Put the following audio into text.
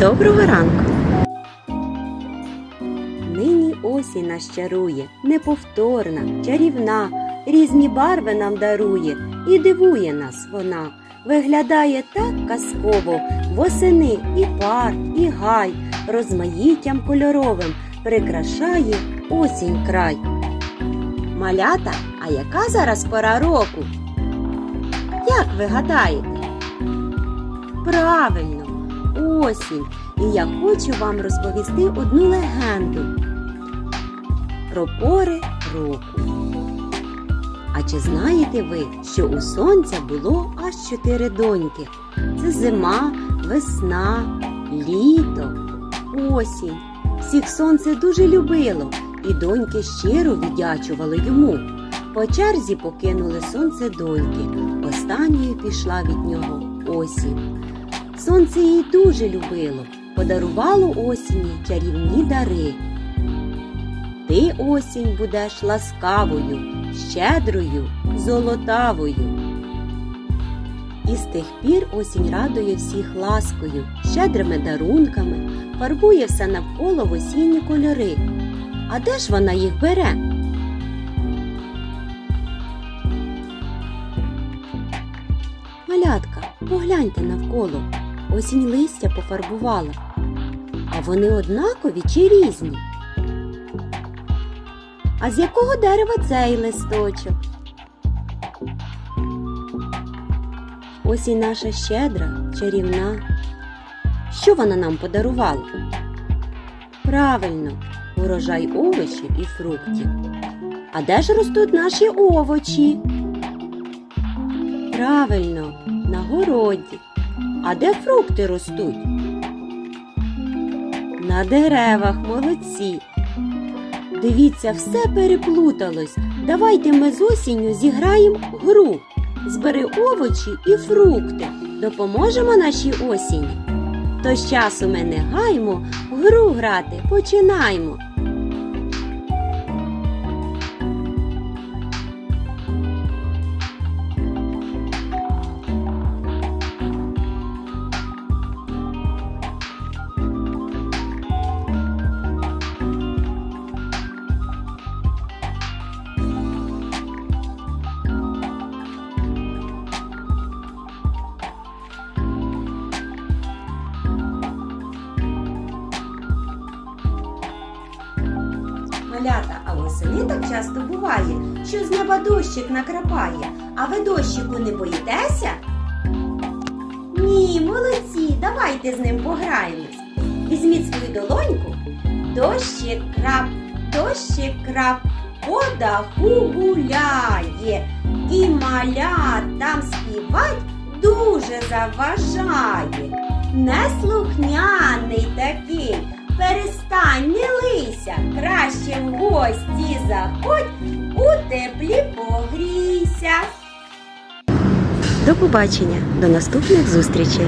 Доброго ранку! Нині осінь нас чарує, неповторна, чарівна, різні барви нам дарує і дивує нас вона. Виглядає так казково, восени і парк, і гай, розмаїттям кольоровим прикрашає осінь край. Малята, а яка зараз пора року? Як ви гадаєте? Правильно, осінь. І я хочу вам розповісти одну легенду про пори року. А чи знаєте ви, що у сонця було аж чотири доньки? Це зима, весна, літо, осінь. Всіх сонце дуже любило, і доньки щиро віддячували йому. По черзі покинули сонце доньки. Останньою пішла від нього осінь. Сонце її дуже любило, подарувало осінні чарівні дари. Ти, осінь, будеш ласкавою, щедрою, золотавою. І з тих пір осінь радує всіх ласкою, щедрими дарунками, фарбує все навколо в осінні кольори. А де ж вона їх бере? Малятка, погляньте навколо. Осінь листя пофарбувала. А вони однакові чи різні? А з якого дерева цей листочок? Осінь наша щедра, чарівна. Що вона нам подарувала? Правильно, урожай овочів і фруктів. А де ж ростуть наші овочі? Правильно, на городі. А де фрукти ростуть? На деревах, молодці. Дивіться, все переплуталось. Давайте ми з осінню зіграємо гру. Збери овочі і фрукти. Допоможемо нашій осінні. То з часу ми не гаймо, гру грати починаймо. Малята, а восени так часто буває, що з неба дощик накрапає. А ви дощику не боїтеся? Ні, молодці, давайте з ним пограємось. Візьміть свою долоньку. Дощик крап, дощик крап, по даху гуляє. І малятам співать дуже заважає. Неслухняний такий, погрійся. До побачення, до наступних зустрічей!